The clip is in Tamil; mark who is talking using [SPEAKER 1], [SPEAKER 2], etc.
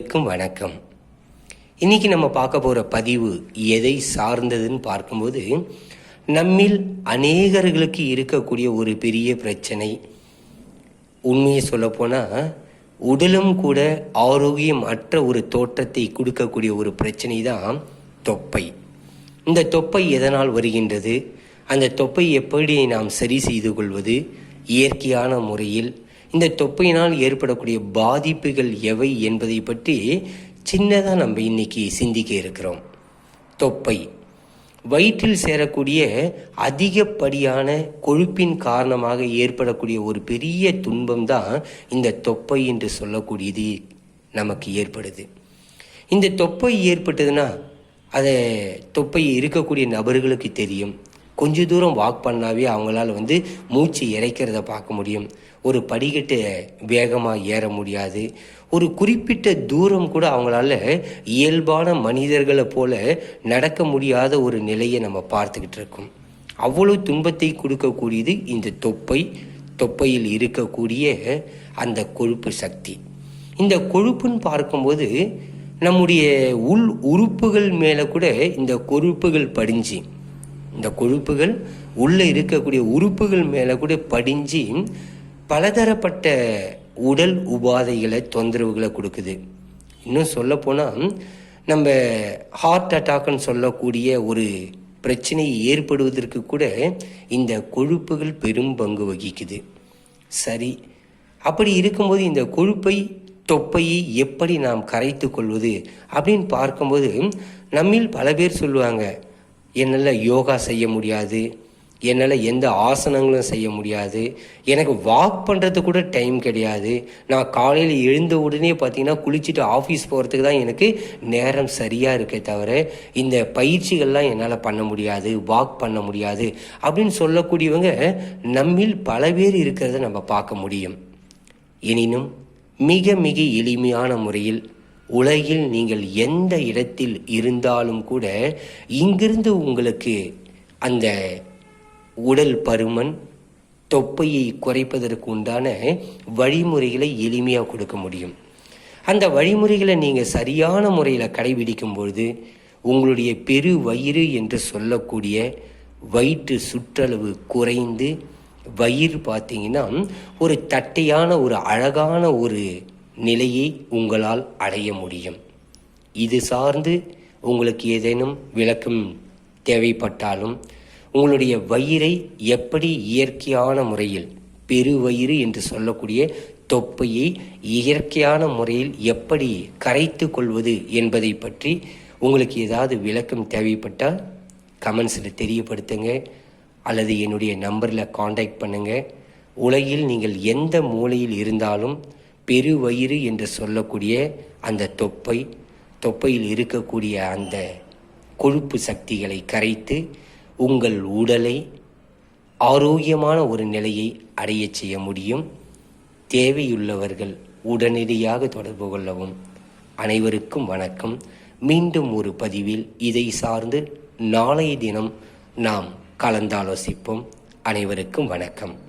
[SPEAKER 1] அனைவருக்கும் வணக்கம். இன்னைக்கு நம்ம பார்க்க போற பதிவு எதை சார்ந்ததுன்னு பார்க்கும்போது நம்மில் அநேகர்களுக்கு இருக்கக்கூடிய ஒரு பெரிய பிரச்சனை. உண்மையை சொல்லப்போனால் உடலும் கூட ஆரோக்கியம் அற்ற ஒரு தோற்றத்தை கொடுக்கக்கூடிய ஒரு பிரச்சனை தான் தொப்பை. இந்த தொப்பை எதனால் வருகின்றது? அந்த தொப்பை எப்படி நாம் சரி செய்து கொள்வது? இயற்கையான முறையில் இந்த தொப்பையினால் ஏற்படக்கூடிய பாதிப்புகள் எவை என்பதை பற்றி சின்னதாக நம்ம இன்னைக்கு சிந்திக்க இருக்கிறோம். தொப்பை. வயிற்றில் சேரக்கூடிய அதிகப்படியான கொழுப்பின் காரணமாக ஏற்படக்கூடிய ஒரு பெரிய துன்பம் தான் இந்த தொப்பை என்று சொல்லக்கூடியது நமக்கு ஏற்படுது. இந்த தொப்பை ஏற்பட்டதுன்னா அதை தொப்பை இருக்கக்கூடிய நபர்களுக்கு தெரியும். கொஞ்ச தூரம் வாக் பண்ணாவே அவங்களால வந்து மூச்சு இறைக்கிறத பார்க்க முடியும். ஒரு படிக்கட்டு வேகமாக ஏற முடியாது. ஒரு குறிப்பிட்ட தூரம் கூட அவங்களால இயல்பான மனிதர்களை போல நடக்க முடியாத ஒரு நிலையை நம்ம பார்த்துக்கிட்டு இருக்கோம். அவ்வளோ துன்பத்தை கொடுக்கக்கூடியது இந்த தொப்பை. தொப்பையில் இருக்கக்கூடிய அந்த கொழுப்பு சக்தி. இந்த கொழுப்புன்னு பார்க்கும்போது நம்முடைய உள் உறுப்புகள் மேலே கூட இந்த கொழுப்புகள் படிஞ்சு இந்த கொழுப்புகள் உள்ளே இருக்கக்கூடிய உறுப்புகள் மேலே கூட படிஞ்சு பலதரப்பட்ட உடல் உபாதைகளை தொந்தரவுகளை கொடுக்குது. இன்னும் சொல்லப்போனால் நம்ம ஹார்ட் அட்டாக்னு சொல்லக்கூடிய ஒரு பிரச்சனை ஏற்படுவதற்கு கூட இந்த கொழுப்புகள் பெரும் பங்கு வகிக்குது. சரி அப்படி இருக்கும்போது இந்த கொழுப்பை தொப்பையை எப்படி நாம் கரைத்து கொள்வது அப்படின்னு பார்க்கும்போது நம்மில் பல பேர் சொல்லுவாங்க என்னால் யோகா செய்ய முடியாது. என்னால் எந்த ஆசனங்களும் செய்ய முடியாது. எனக்கு வாக் பண்ணுறது கூட டைம் கிடையாது. நான் காலையில் எழுந்த உடனே பார்த்தீங்கன்னா குளிச்சுட்டு ஆஃபீஸ் போகிறதுக்கு தான் எனக்கு நேரம் சரியாக இருக்கே தவிர இந்த பயிற்சிகள்லாம் என்னால் பண்ண முடியாது வாக் பண்ண முடியாது அப்படின்னு சொல்லக்கூடியவங்க நம்மில் பல பேர் இருக்கிறத நம்ம பார்க்க முடியும். எனினும் மிக மிக எளிமையான முறையில் உலகில் நீங்கள் எந்த இடத்தில் இருந்தாலும் கூட இங்கிருந்து உங்களுக்கு அந்த உடல் பருமன் தொப்பையை குறைப்பதற்கு உண்டான வழிமுறைகளை எளிமையாக கொடுக்க முடியும். அந்த வழிமுறைகளை நீங்கள் சரியான முறையில் கடைபிடிக்கும் பொழுது உங்களுடைய பெரு வயிறு என்று சொல்லக்கூடிய வயிற்று சுற்றளவு குறைந்து வயிறு பார்த்தீங்கன்னா ஒரு தட்டையான ஒரு அழகான ஒரு நிலையை உங்களால் அடைய முடியும். இது சார்ந்து உங்களுக்கு ஏதேனும் விளக்கம் தேவைப்பட்டாலும் உங்களுடைய வயிறை எப்படி இயற்கையான முறையில் பெருவயிறு என்று சொல்லக்கூடிய தொப்பையை இயற்கையான முறையில் எப்படி கரைத்து கொள்வது என்பதை பற்றி உங்களுக்கு ஏதாவது விளக்கம் தேவைப்பட்டால் கமெண்ட்ஸில் தெரியப்படுத்துங்க அல்லது என்னுடைய நம்பரில் காண்டாக்ட் பண்ணுங்கள் உலகில் நீங்கள் எந்த மூலையில் இருந்தாலும் பெருவயிறு என்று சொல்லக்கூடிய அந்த தொப்பை தொப்பையில் இருக்கக்கூடிய அந்த கொழுப்பு சக்திகளை கரைத்து உங்கள் உடலை ஆரோக்கியமான ஒரு நிலையை அடையச் செய்ய முடியும். தேவையுள்ளவர்கள் உடனடியாக தொடர்பு கொள்ளவும். அனைவருக்கும் வணக்கம். மீண்டும் ஒரு பதிவில் இதை சார்ந்து நாளைய தினம் நாம் கலந்தாலோசிப்போம். அனைவருக்கும் வணக்கம்.